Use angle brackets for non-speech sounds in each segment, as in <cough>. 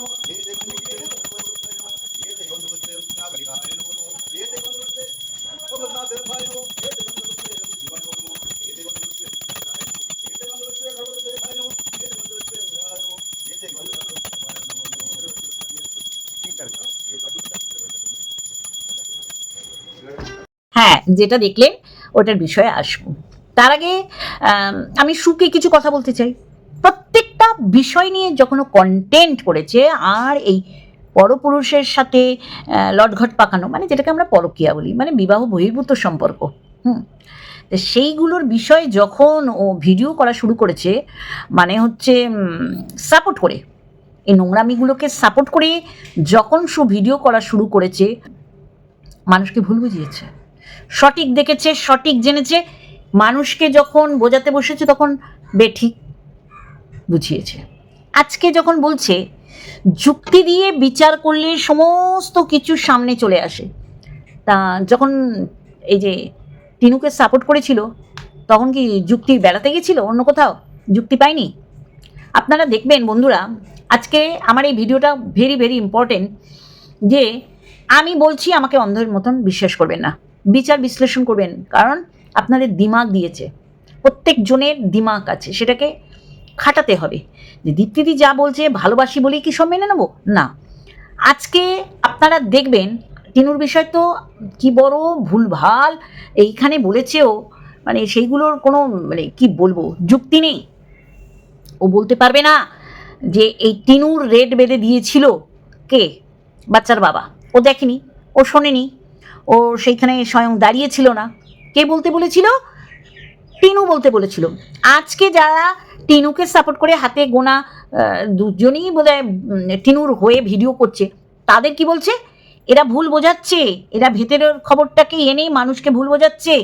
ఓ হ্যাঁ যেটা দেখলেন ওটার বিষয়ে আসব। তার আগে আম, সুকে কিছু কথা বলতে চাই। প্রত্যেকটা বিষয় নিয়ে যখন কন্টেন্ট করেছে আর এই পরপুরুষের সাথে লটঘট পাকানো মানে যেটাকে আমরা পরকিয়া বলি মানে বিবাহ বহির্ভূত সম্পর্ক হুম? সেইগুলোর বিষয়ে যখন ও ভিডিও করা শুরু করেছে মানে হচ্ছে সাপোর্ট করে। এই নোংরামিগুলোকে সাপোর্ট করে যখন সু ভিডিও করা শুরু করেছে মানুষকে ভুল বুঝিয়েছে। সঠিক দেখেছে, সঠিক জেনেছে, মানুষকে যখন বোঝাতে বসেছে তখন বেঠিক বুঝিয়েছে। আজকে যখন বলছে, যুক্তি দিয়ে বিচার করলে সমস্ত কিছু সামনে চলে আসে। তা যখন এই যে টিনুকে সাপোর্ট করেছিল, তখন কি যুক্তি বেড়াতে গেছিল অন্য কোথাও? যুক্তি পায়নি? আপনারা দেখবেন বন্ধুরা, আজকে আমার এই ভিডিওটা ভেরি ভেরি ইম্পর্টেন্ট যে আমি বলছি, আমাকে অন্ধের মতন বিশ্বাস করবেন না। বিচার বিশ্লেষণ করবেন, কারণ আপনাদের দিমাগ দিয়েছে। প্রত্যেক জনের দিমাগ আছে, সেটাকে খাটাতে হবে। যে দীপ্তিদি যা বলছে, ভালোবাসি বলেই কি সব মেনে নেব? না। আজকে আপনারা দেখবেন, টিনুর বিষয় তো কি বড় ভুলভাল, এইখানে বলেছেও মানে সেইগুলোর কোনো মানে কি বলব, যুক্তি নেই। ও বলতে পারবে না যে এই টিনুর রেড বেঁধে দিয়েছিল কে? বাচ্চার বাবা। ও দেখেনি ও শোনেনি ও সেইখানে স্বয়ং দাঁড়িয়েছিল না। কে বলতে বলেছিল? টিনু বলতে বলেছিল। আজকে যারা টিনুকে সাপোর্ট করে হাতে গোনা দুজনেই উম, টিনুর হয়ে ভিডিও করছে তাদের কি বলছে? এরা ভুল বোঝাচ্ছে এরা ভেতরের খবরটাকে এনেই মানুষকে ভুল বোঝাচ্ছে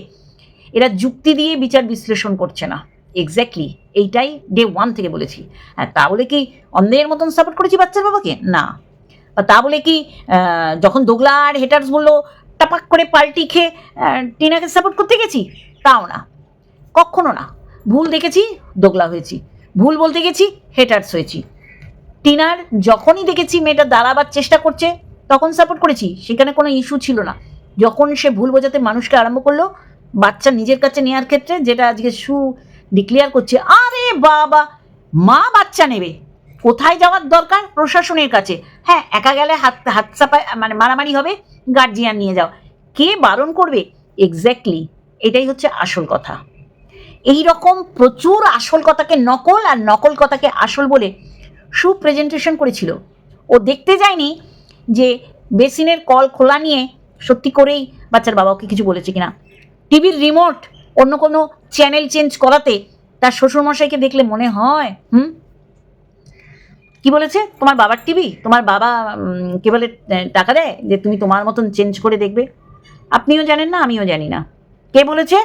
এরা যুক্তি দিয়ে বিচার বিশ্লেষণ করছে না। এক্স্যাক্টলি এইটাই ডে ওয়ান থেকে বলেছি। হ্যাঁ তাহলে কি অন্ধের মতন সাপোর্ট করেছি বাচ্চার বাবাকে? না। তা বলে কি যখন দোগলা আর হেটার্স বলল, টাপাক করে পাল্টি খেয়ে টিনাকে সাপোর্ট করতে গেছি? তাও না। কখনো না। ভুল দেখেছি, দোগলা হয়েছি। ভুল বলতে গেছি হেটার্স হয়েছি। টিনার যখনই দেখেছি মেয়েটা দাঁড়াবার চেষ্টা করছে, তখন সাপোর্ট করেছি। সেখানে কোনো ইস্যু ছিল না। যখন সে ভুল বোঝাতে মানুষকে আরম্ভ করল, বাচ্চা নিজের কাছে নেওয়ার ক্ষেত্রে যেটা আজকে সু ডিক্লেয়ার করছে, আরে বাবা, মা বাচ্চা নেবে। কোথায় যাওয়ার দরকার? প্রশাসনের কাছে। হ্যাঁ একা গেলে হাত হাত চাপা মানে মারামারি হবে গার্জিয়ান নিয়ে যাও। কে বারণ করবে? এক্স্যাক্টলি এটাই হচ্ছে আসল কথা। এই রকম প্রচুর আসল কথাকে নকল আর নকল কথাকে আসল বলে সু প্রেজেন্টেশন করেছিল। ও দেখতে যায়নি যে বেসিনের কল খোলা নিয়ে সত্যি করেই বাচ্চার বাবাকে কিছু বলেছে কিনা। টিভির রিমোট অন্য কোনো চ্যানেল চেঞ্জ করাতে তার শ্বশুরমশাইকে দেখলে মনে হয়, হুম? কি বলেছে? তোমার বাবার টিভি তোমার বাবা কি বলে টাকা দেয়? যে তুমি তোমার মতন চেঞ্জ করে দেখবে। আপনিও জানেন না, আমিও জানি না। কে বলেছে?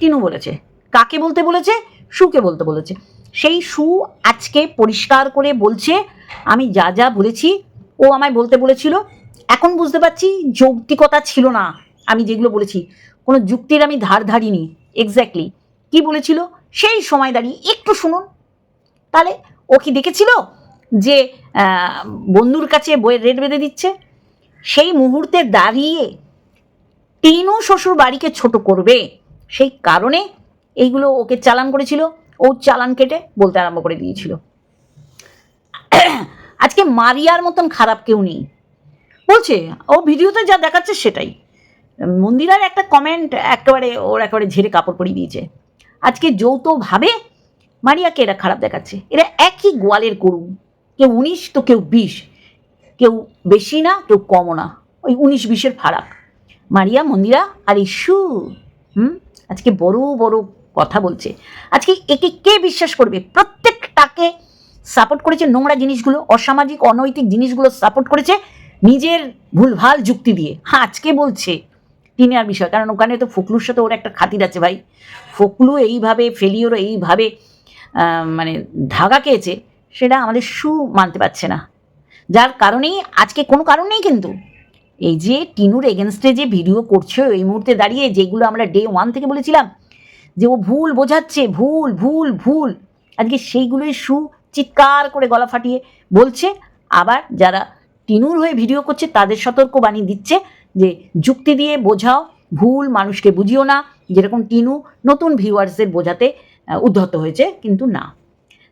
টিনু বলেছে। কাকে বলতে বলেছে? সুকে বলতে বলেছে। সেই সু আজকে পরিষ্কার করে বলছে, আমি যা যা বলেছি, ও আমায় বলতে বলেছিল। এখন বুঝতে পারছি, যৌক্তিকতা ছিল না আমি যেগুলো বলেছি। কোনো যুক্তির আমি ধার ধারিনি এক্স্যাক্টলি কি বলেছিল? সেই সময় দাঁড়িয়ে একটু শুনুন। তাহলে ও কি দেখেছিল? যে বন্ধুর কাছে বইয়ের রেট বেঁধে দিচ্ছে, সেই মুহূর্তে দাঁড়িয়ে টিনু শ্বশুর বাড়িকে ছোট করবে। সেই কারণে এইগুলো ওকে চালান করেছিল, ও চালান কেটে বলতে আরম্ভ করে দিয়েছিল। আজকে মারিয়ার মতন খারাপ কেউ নেই। বলছে, ও ভিডিওতে যা দেখাচ্ছে সেটাই। মন্দিরার একটা কমেন্ট একেবারে, ওর একেবারে ঝেড়ে কাপড় পরিয়ে দিয়েছে। আজকে যৌথভাবে মারিয়াকে এরা খারাপ দেখাচ্ছে। এরা একই গোয়ালের গরু। কেউ উনিশ, তো কেউ বিশ। কেউ বেশি না, কেউ কমও না। ওই উনিশ, বিশের ফারাক। মারিয়া, মন্দিরা আর ইস্যু হুম? আজকে বড় বড় কথা বলছে। আজকে একে কে বিশ্বাস করবে? প্রত্যেকটাকে সাপোর্ট করেছে নোংরা জিনিসগুলো, অসামাজিক, অনৈতিক জিনিসগুলো সাপোর্ট করেছে নিজের ভুলভাল যুক্তি দিয়ে। হ্যাঁ আজকে বলছে টিনের বিষয়। কারণ ওখানে তো ফকলুর সাথে ওর একটা খাতির আছে ভাই। ফকলু এইভাবে ফেলিওরও এইভাবে মানে ধাগা খেয়েছে। সেটা আমাদের সু মানতে পারছে না। যার কারণেই, আজকে কোনো কারণ নেই কিন্তু। এই যে টিনুর এগেনস্টে যে ভিডিও করছে, এই মুহূর্তে দাঁড়িয়ে যেগুলো আমরা ডে ওয়ান থেকে বলেছিলাম, যে ও ভুল বোঝাচ্ছে, ভুল ভুল ভুল, আজকে সেইগুলোই সু চিৎকার করে গলা ফাটিয়ে বলছে। আবার যারা টিনুর হয়ে ভিডিও করছে, তাদের সতর্ক বাণী দিচ্ছে যে যুক্তি দিয়ে বোঝাও, ভুল মানুষকে বুঝিও না, যেরকম টিনু নতুন ভিউয়ার্সদের বোঝাতে উদ্ধত হয়েছে, কিন্তু না।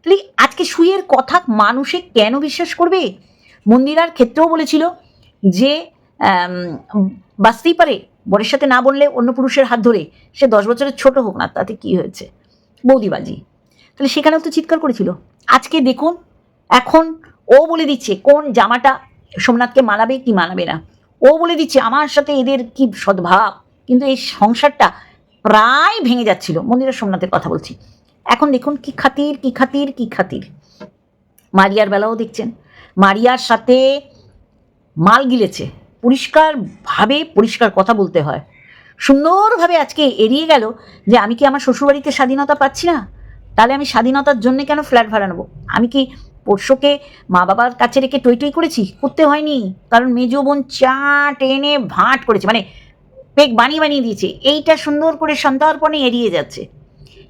তাহলে আজকে সুইয়ের কথা মানুষে কেন বিশ্বাস করবে? মন্দিরার ক্ষেত্রেও বলেছিল যে বাঁচতেই পারে, বরের সাথে না বললে অন্য পুরুষের হাত ধরে। সে দশ বছরের ছোট হোক না, তাতে কি হয়েছে? বৌদিবাজি। তাহলে সেখানেও তো চিৎকার করেছিল। আজকে দেখুন, এখন ও বলে দিচ্ছে, কোন জামাটা সোমনাথকে মানাবে কি মানাবে না। ও বলে দিচ্ছে, আমার সাথে এদের কি সদ্ভাব? কিন্তু এই সংসারটা প্রায় ভেঙে যাচ্ছিল। মন্দিরের সোমনাথের কথা বলছি। এখন দেখুন কি খাতির কি খাতির কি খাতির। মারিয়ার বেলাও দেখছেন। মারিয়ার সাথে মাল গিলেছে। পরিষ্কারভাবে পরিষ্কার কথা বলতে হয়। সুন্দরভাবে আজকে এড়িয়ে গেল যে আমি কি আমার শ্বশুরবাড়িতে স্বাধীনতা পাচ্ছি না? তাহলে আমি স্বাধীনতার জন্য কেন ফ্ল্যাট ভাড়া নেব? আমি কি পোষ্যকে মা বাবার কাছে রেখে টই টই করেছি? করতে হয়নি। কারণ মেজো বোন চা টেনে ভাট করেছে। মানে পেক বানিয়ে বানিয়ে দিয়েছে। এইটা সুন্দর করে সন্তার্পণে এড়িয়ে যাচ্ছে।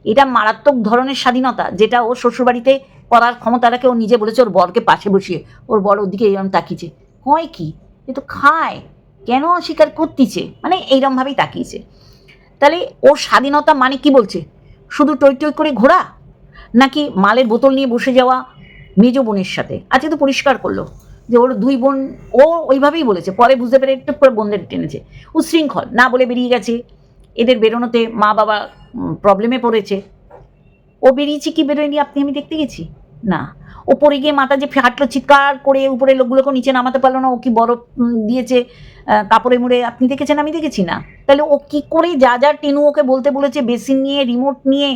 এটা মারাত্মক ধরনের স্বাধীনতা, যেটা ওর শ্বশুরবাড়িতে করার ক্ষমতাটাকে ও নিজে বলেছে ওর বরকে পাশে বসিয়ে, ওর বড় ওদিকে এরকম তাকিয়েছে। হয় কি? এ তো খায়। কেন অস্বীকার করতিছে? মানে এইরমভাবেই তাকিয়েছে। তাহলে ওর স্বাধীনতা মানে কি বলছে? শুধু টই টই করে ঘোরা? নাকি মালের বোতল নিয়ে বসে যাওয়া মেজ বোনের সাথে? আজকে তো পরিষ্কার করল যে ওর দুই বোন, ও ওইভাবেই বলেছে। পরে বুঝতে পেরে একটু করে বোনদের টেনেছে। উশৃঙ্খল না বলে বেরিয়ে গেছে। এদের বেরোনোতে মা বাবা প্রবলেমে পড়েছে। ও বেরিয়েছে কি বেরোয়নি আপনি, আমি দেখতে গেছি? না। ওপরে গিয়ে মাথা যে ফাটলো চিৎকার করে উপরে লোকগুলোকে নিচে নামাতে পারল না, ও কি বরফ দিয়েছে কাপড়ে মুড়ে, আপনি দেখেছেন? আমি দেখেছি না। তাহলে ও কি করে যা যা টিনু ওকে বলতে বলেছে, বেসিন নিয়ে রিমোট নিয়ে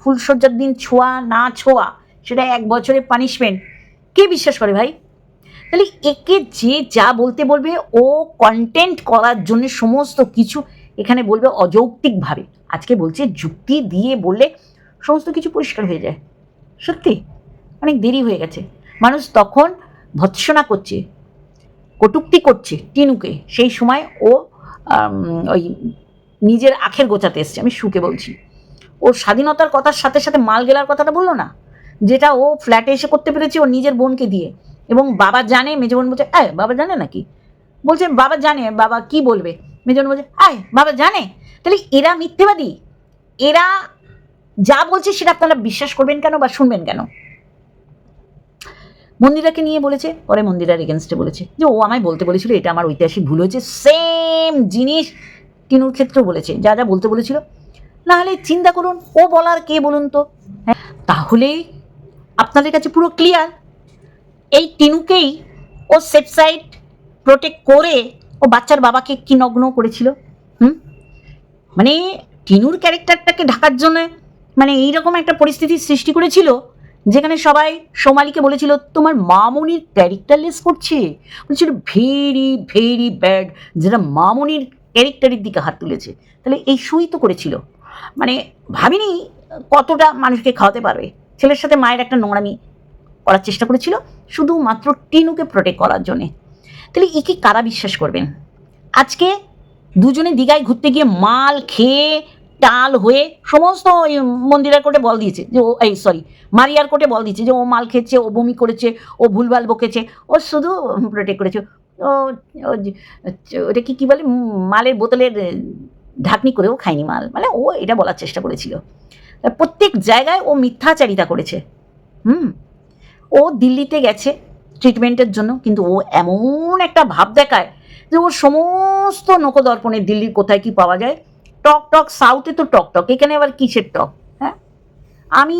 ফুলসজ্জার দিন ছোঁয়া, না ছোঁয়া, সেটা এক বছরের পানিশমেন্ট কে বিশ্বাস করে ভাই? তাহলে একে যে যা বলতে বলবে, ও কন্টেন্ট করার জন্য সমস্ত কিছু এখানে বলবে অযৌক্তিকভাবে। আজকে বলছে যুক্তি দিয়ে বললে সমস্ত কিছু পরিষ্কার হয়ে যায়। সত্যি? অনেক দেরি হয়ে গেছে। মানুষ তখন ভৎসনা করছে, কটুক্তি করছে টিনুকে। সেই সময় ও ওই নিজের আখের গোছাতে এসছে। আমি সুকে বলছি। ও স্বাধীনতার কথার সাথে সাথে মাল গেলার কথাটা বলল না? যেটা ও ফ্ল্যাটে এসে করতে পেরেছে ও নিজের বোনকে দিয়ে। এবং বাবা জানে, মেজো বোন বলছে আয় বাবা জানে নাকি? বলছে, বাবা জানে, বাবা কি বলবে? মেজো বোন বলছে আয় বাবা জানে। তাহলে এরা মিথ্যেবাদী। এরা যা বলছে সেটা আপনারা বিশ্বাস করবেন কেন বা শুনবেন কেন? মন্দিরাকে নিয়ে বলেছে, পরে মন্দিরার এগেনস্টে বলেছে, যে ও আমায় বলতে বলেছিল, এটা আমার ঐতিহাসিক ভুল হয়েছে। সেম জিনিস টিনুর ক্ষেত্রেও বলেছে, যা যা বলতে বলেছিল। না হলে চিন্তা করুন, ও বলার কে বলুন তো? হ্যাঁ তাহলে আপনাদের কাছে পুরো ক্লিয়ার এই টিনুকেই ও সেফ সাইড প্রোটেক্ট করে ও বাচ্চার বাবাকে কি নগ্ন করেছিল? হুম? মানে টিনুর ক্যারেক্টারটাকে ঢাকার জন্য মানে এইরকম একটা পরিস্থিতির সৃষ্টি করেছিল, যেখানে সবাই সোমালিকে বলেছিল, তোমার মামনির ক্যারেক্টারলেস করছে। বলছিল ভেরি ভেরি ব্যাড যেটা মামনির ক্যারেক্টারের দিকে হাত তুলেছে। তাহলে এই সুই তো করেছিল। মানে ভাবিনি কতটা মানুষকে খাওয়াতে পারবে। ছেলের সাথে মায়ের একটা নোংরামি করার চেষ্টা করেছিল, শুধুমাত্র টিনুকে প্রোটেক্ট করার জন্যে। তাহলে একে কারা বিশ্বাস করবেন? আজকে দুজনে দীঘায় ঘুরতে গিয়ে মাল খেয়ে, টাল হয়ে সমস্ত ওই মন্দিরের কোর্টে বল দিয়েছে যে ও, এই সরি মারিয়ার কোর্টে বল দিয়েছে যে ও মাল খেয়েছে, ও বমি করেছে, ও ভুলভাল বকেছে, ও শুধু প্রোটেক্ট করেছে। ও ওটা কি, কী বলে? মালের বোতলের ঢাকনি করেও খায়নি মাল। মানে ও এটা বলার চেষ্টা করেছিল। প্রত্যেক জায়গায় ও মিথ্যাচারিতা করেছে। হুম? ও দিল্লিতে গেছে ট্রিটমেন্টের জন্য, কিন্তু ও এমন একটা ভাব দেখায় যে ওর সমস্ত নকদর্পণে দিল্লির কোথায় কি পাওয়া যায়? টক টক সাউথে তো টক টক, এখানে আবার কিসের টক? হ্যাঁ? আমি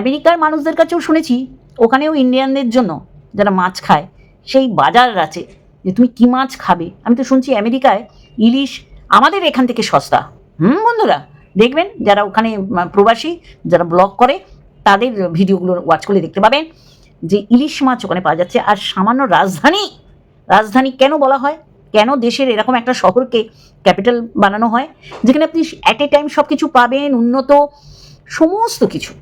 আমেরিকার মানুষদের কাছেও শুনেছি, ওখানেও ইন্ডিয়ানদের জন্য যারা মাছ খায়, সেই বাজার আছে যে তুমি কি মাছ খাবে? আমি তো শুনছি আমেরিকায় ইলিশ আমাদের এখান থেকে সস্তা। হুম বন্ধুরা, দেখবেন যারা ওখানে প্রবাসী, যারা ব্লগ করে তাদের ভিডিওগুলো ওয়াচ করলে দেখতে পাবেন যে ইলিশ মাছ ওখানে পাওয়া যাচ্ছে আর সামান্য রাজধানী রাজধানী কেন বলা হয়? কেন দেশের এরকম একটা শহরকে ক্যাপিটাল বানানো হয়? যেখানে আপনি অ্যাট এ টাইম সব কিছু পাবেন, উন্নত, সমস্ত কিছু।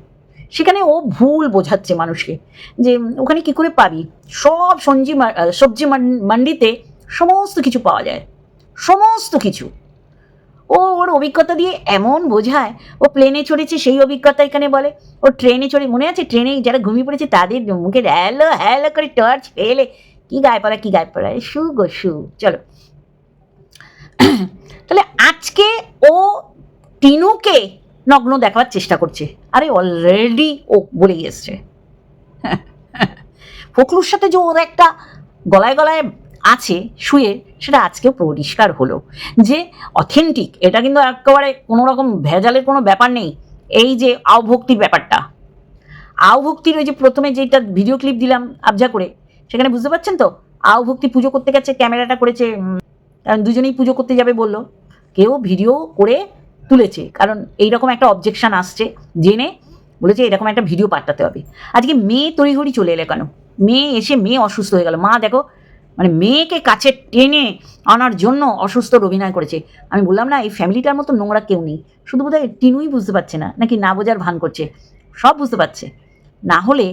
সেখানে ও ভুল বোঝাচ্ছে মানুষকে যে ওখানে কি করে পাবি? সব সঞ্জি সবজি মান- মান্ডিতে সমস্ত কিছু পাওয়া যায়। সমস্ত কিছু। ও ওর অভিজ্ঞতা দিয়ে এমন বোঝায়, ও প্লেনে চড়েছে, সেই অভিজ্ঞতা এখানে বলে। ও ট্রেনে চড়ে, মনে আছে ট্রেনে যারা ঘুমিয়ে পড়েছে তাদের মুখে হ্যালো হ্যালো করে টর্চ ফেলে। কি গায়ে পড়া কি গায়ে পড়া শু গো শু। চলো। <clears throat> তাহলে আজকে ও টিনুকে নগ্ন দেখাবার চেষ্টা করছে। আরে অলরেডি ও বলে গিয়েছে <laughs> ফখরুর সাথে যে ওর একটা গলায় গলায় আছে, শুয়ে সেটা আজকেও পরিষ্কার হলো। যে অথেন্টিক এটা কিন্তু একেবারে কোনো রকম ভেজালের কোনো ব্যাপার নেই। এই যে আওভক্তির ব্যাপারটা। আওভক্তির ওই যে প্রথমে যেটা ভিডিও ক্লিপ দিলাম আবজা করে, সেখানে বুঝতে পারছেন তো? আওভক্তি পুজো করতে গেছে, ক্যামেরাটা করেছে দুজনেই পুজো করতে যাবে বলল। কেউ ভিডিও করে তুলেছে, কারণ এইরকম একটা অবজেকশন আসছে, জেনে বলেছে এরকম একটা ভিডিও পাঠাতে হবে। আজকে মেয়ে তড়িঘড়ি চলে এলে কেন? মেয়ে এসে মেয়ে অসুস্থ হয়ে গেল। মা দেখো মানে মেয়েকে কাছে টেনে আনার জন্য অসুস্থর অভিনয় করেছে। আমি বললাম, না, এই ফ্যামিলিটার মতো নোংরা কেউ নেই। শুধু বোধহয় টিনুই বুঝতে পারছে না, নাকি না বোঝার ভান করছে। সব বুঝতে পারছে। না হলে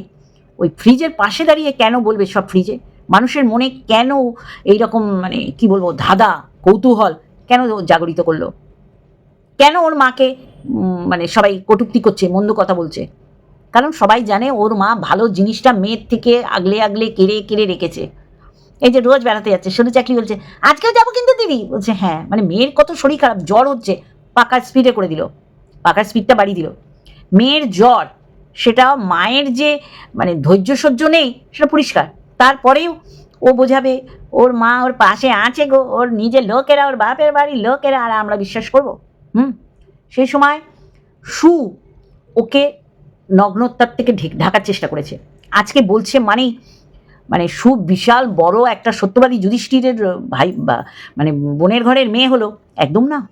ওই ফ্রিজের পাশে দাঁড়িয়ে কেন বলবে সব ফ্রিজে? মানুষের মনে কেন এইরকম মানে কি বলব, ধাঁধা, কৌতূহল কেন জাগরিত করল? কেন ওর মাকে মানে সবাই কটূক্তি করছে, মন্দ কথা বলছে? কারণ সবাই জানে ওর মা ভালো জিনিসটা মেয়ের থেকে আগলে আগলে কেড়ে কেড়ে রেখেছে। এই যে রোজ বেড়াতে যাচ্ছে শুধু চাকরি বলছে আজকেও যাব কিন্তু দিদি। বলছে হ্যাঁ মানে মেয়ের কত শরীর খারাপ, জ্বর হচ্ছে পাকার স্পিডে করে দিল পাকার স্পিডটা বাড়িয়ে দিল। মেয়ের জ্বর সেটা মায়ের যে মানে ধৈর্য সহ্য নেই, সেটা পরিষ্কার। তারপরেও ও বোঝাবে, ওর মা ওর পাশে আছে গো, ওর নিজের লোকেরা, ওর বাপের বাড়ির লোকেরা, আর আমরা বিশ্বাস করব। হুম? সেই সময় সু ওকে নগ্নতার থেকে ঢেক- ঢাকার চেষ্টা করেছে। আজকে বলছে মানেই মানে সু বিশাল বড় একটা সত্যবাদী যুধিষ্ঠিরের ভাই বা মানে বোনের ঘরের মেয়ে হলো। একদম না।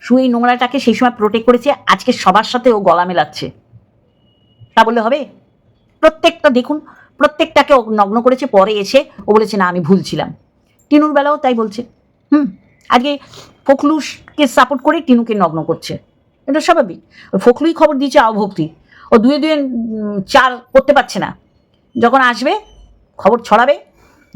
সু এই নোংরাটাকে সেই সময় প্রোটেক্ট করেছে। আজকে সবার সাথে ও গলা মেলাচ্ছে। তা বললে হবে? প্রত্যেকটা দেখুন, প্রত্যেকটাকে ও নগ্ন করেছে, পরে এসে ও বলেছে, না, আমি ভুল ছিলাম। টিনুর বেলাও তাই বলছে। হুম, আজকে ফখলুসকে সাপোর্ট করে টিনুকে নগ্ন করছে। এটা স্বাভাবিক। ফখলুই খবর দিয়েছে আবভক্তি ও দুয়ে দুয়ে চার করতে পারছে না। যখন আসবে, খবর ছড়াবে,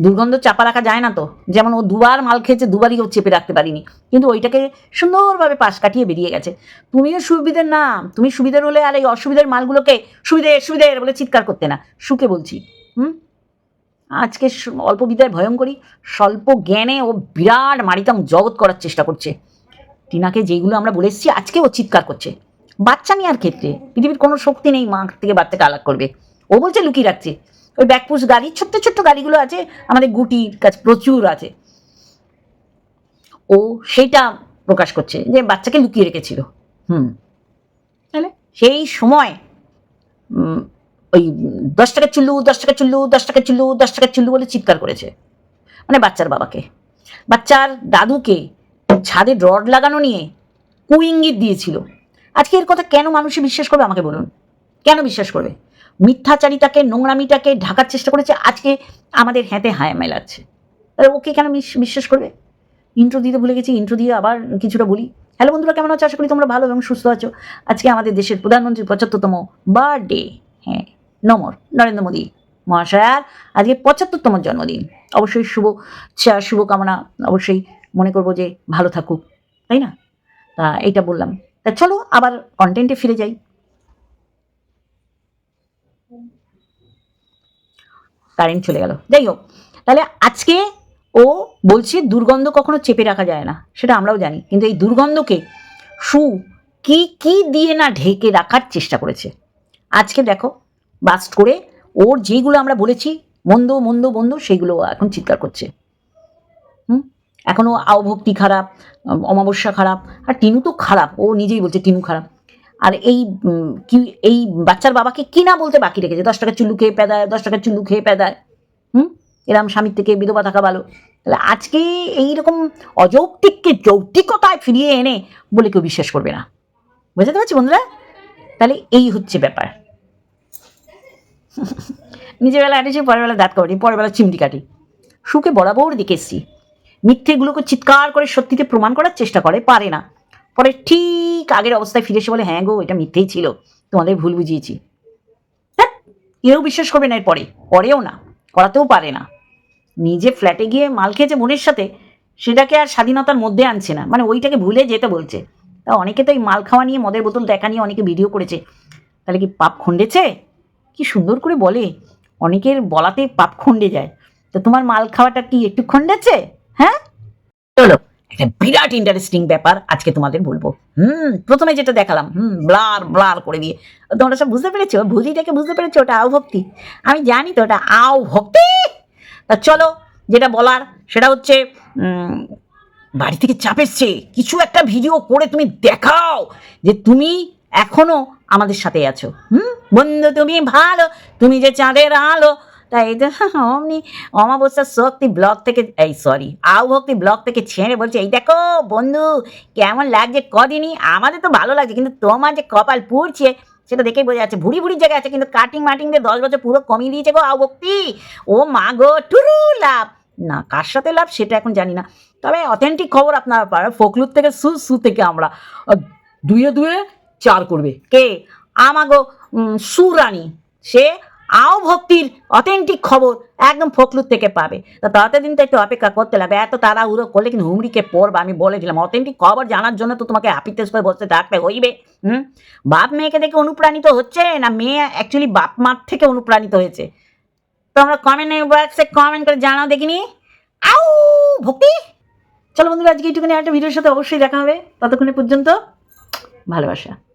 দুর্গন্ধ চাপা রাখা যায় না তো। যেমন ও দুবার মাল খেয়েছে, দুবারই ও চেপে রাখতে পারিনি। কিন্তু ওইটাকে সুন্দরভাবে পাশ কাটিয়ে বেরিয়ে গেছে। তুমিও সুবিধের না তুমি সুবিধের হলে আর এই অসুবিধার মালগুলোকে সুবিধে সুবিধে বলে চিৎকার করতে না। সুখে বলছি, হুম? আজকে অল্প বিদ্যায় ভয়ঙ্করী স্বল্প জ্ঞানে ও বিরাট মারিতাম জগৎ করার চেষ্টা করছে। টিনাকে যেগুলো আমরা বলে এসেছি, আজকে ও চিৎকার করছে। বাচ্চা নেওয়ার ক্ষেত্রে পৃথিবীর কোনো শক্তি নেই মা থেকে বাচ্চাকে আলাদা করবে। ও বলছে লুকিয়ে রাখছে। ওই ব্যাকপুষ গাড়ি ছোট্ট ছোট্ট গাড়িগুলো আছে আমাদের গুটির কাছে প্রচুর আছে। ও সেটা প্রকাশ করছে যে বাচ্চাকে লুকিয়ে রেখেছিল। হুম। তাহলে? সেই সময় ওই দশ টাকা চুল্লু দশ টাকা চুল্লু দশ টাকা চুল্লু দশ টাকা চুল্লু বলে চিৎকার করেছে। মানে বাচ্চার বাবাকে। বাচ্চার দাদুকে ছাদে রড লাগানো নিয়ে কুইঙ্গিত দিয়েছিল। আজকে এর কথা কেন মানুষে বিশ্বাস করবে আমাকে বলুন? কেন বিশ্বাস করবে? মিথ্যাচারিতাকে, নোংরামিটাকে ঢাকার চেষ্টা করেছে, আজকে আমাদের হ্যাঁতে হায় মেলাচ্ছে তাহলে ওকে কেন বিশ্বাস করবে? ইন্ট্রো দিতে ভুলে গেছি ইন্ট্রো দিয়ে আবার কিছুটা বলি। হ্যালো বন্ধুরা, কেমন আছো? আশা করি তোমরা ভালো এবং সুস্থ আছো। আজকে আমাদের দেশের প্রধানমন্ত্রীর পঁচাত্তরতম বার্থডে হ্যাঁ নমর, নরেন্দ্র মোদী মহাশয়ার আজকে পঁচাত্তরতম জন্মদিন। অবশ্যই শুভ শুভকামনা অবশ্যই মনে করব যে ভালো থাকুক, তাই না? তা এইটা বললাম। তা চলো আবার কন্টেন্টে ফিরে যাই। কারেন্ট চলে গেল। যাই হোক তাহলে আজকে ও বলছে দুর্গন্ধ কখনো চেপে রাখা যায় না, সেটা আমরাও জানি। কিন্তু এই দুর্গন্ধকে সু কি কি দিয়ে না ঢেকে রাখার চেষ্টা করেছে? আজকে দেখো বাস্ট করে ওর যেগুলো আমরা বলেছি, মন্দ মন্দ মন্দ, সেইগুলো এখন চিৎকার করছে। হুম? এখনও আওভক্তি খারাপ, অমাবস্যা খারাপ, আর টিনু তো খারাপ, ও নিজেই বলছে টিনু খারাপ। আর এই কি, এই বাচ্চার বাবাকে কি না বলতে বাকি রেখেছে? দশ টাকা চুল্লু খেয়ে পেদায়, দশ টাকা চুল্লু খেয়ে পেদায়। হুম? এরম স্বামীর থেকে বিধবা থাকা ভালো। তাহলে আজকে এইরকম অযৌক্তিককে যৌক্তিকতায় ফিরিয়ে এনে বলে কেউ বিশ্বাস করবে না। বুঝতে পারছি বন্ধুরা? তাহলে এই হচ্ছে ব্যাপার। <laughs> নিজের বেলা আটেছি, পরের বেলা দাঁত কাটি পরের বেলা চিমটি কাটি। সুখে বরাবর দেখে এসছি। মিথ্যেগুলোকে চিৎকার করে সত্যিতে প্রমাণ করার চেষ্টা করে, পারে না। পরে ঠিক আগের অবস্থায় ফিরে এসে বলে হ্যাঁ গো, এটা মিথ্যেই ছিল। তোমাদের ভুল বুঝিয়েছি। হ্যাঁ কেউ বিশ্বাস করবে না এর পরে পরেও না, করাতেও পারে না। নিজে ফ্ল্যাটে গিয়ে মাল খেয়েছে বোনের সাথে, সেটাকে আর স্বাধীনতার মধ্যে আনছে না। মানে ওইটাকে ভুলে যেতে বলছে। তা অনেকে তো এই মাল খাওয়া নিয়ে, মদের বোতল দেখা নিয়ে অনেকে ভিডিও করেছে। তাহলে কি পাপ খণ্ডেছে? কি সুন্দর করে বলে। অনেকের বলাতে পাপ খণ্ডে যায়। তো তোমার মাল খাওয়াটা কি একটু খণ্ডেছে? হ্যাঁ? চলো। একটা বিরাট ইন্টারেস্টিং ব্যাপার আজকে তোমাদের বলব। হুম, প্রথমে যেটা দেখালাম, হুম, ব্লার ব্লার করে দিয়ে। তোমরা সব বুঝতে পেরেছ? ভুজিটাকে বুঝতে পেরেছ? ওটা আও ভক্তি। আমি জানি তো ওটা আও ভক্তি। তা চলো, যেটা বলার, সেটা হচ্ছে বাড়ি থেকে চাপ এসছে। কিছু একটা ভিডিও করে তুমি দেখাও যে তুমি এখনও আমাদের সাথে আছো। হুম, বন্ধু তুমি ভালো, তুমি যে চাঁদের আলো তাই এই অমনি অমাবস্যা শক্তি ব্লগ থেকে, এই সরি আও ভক্তি ব্লগ থেকে ছেড়ে বলছে, এই দেখো বন্ধু, কেমন লাগছে কদিনই? আমাদের তো ভালো লাগছে, কিন্তু তোমার যে কপাল পুড়ছে, সেটা দেখেই বোঝা যাচ্ছে, ভুড়ি ভুড়ি জায়গায় আছে, কিন্তু কাটিং মাটিং দিয়ে দশ বছর পুরো কমিয়ে দিয়েছে গো আও ভক্তি। ও মা গো, টুরু লাভ। না, কার সাথে লাভ সেটা এখন জানি না। তবে অথেন্টিক খবর আপনারা পাবেন ফকলুর থেকে সু সু থেকে আমরা দুয়ে দুয়ে চার করবে। কে? আমাগো সুরানি। সে আও ভক্তির অথেন্টিক খবর একদম ফকলুর থেকে পাবে। তা ততদিন তো একটু অপেক্ষা করতে লাগবে। এত তাড়াহুড়ো করলে কিন্তু হুমড়িকে পড়বা, আমি বলেছিলাম অথেন্টিক খবর জানার জন্য তো তোমাকে হাপিতেস করে বসে থাকতে হইবে। হুম? বাপ মেয়েকে দেখে অনুপ্রাণিত হচ্ছে? না মেয়ে অ্যাকচুয়ালি বাপ মার থেকে অনুপ্রাণিত হয়েছে? তো আমরা কমেন্ট বক্সে কমেন্ট করে জানাও দেখিনি? আউ, ভক্তি! চলো বন্ধুরা, আজকে এইটুকুনি একটা ভিডিওর সাথে অবশ্যই দেখা হবে। ততক্ষণে পর্যন্ত ভালোবাসা।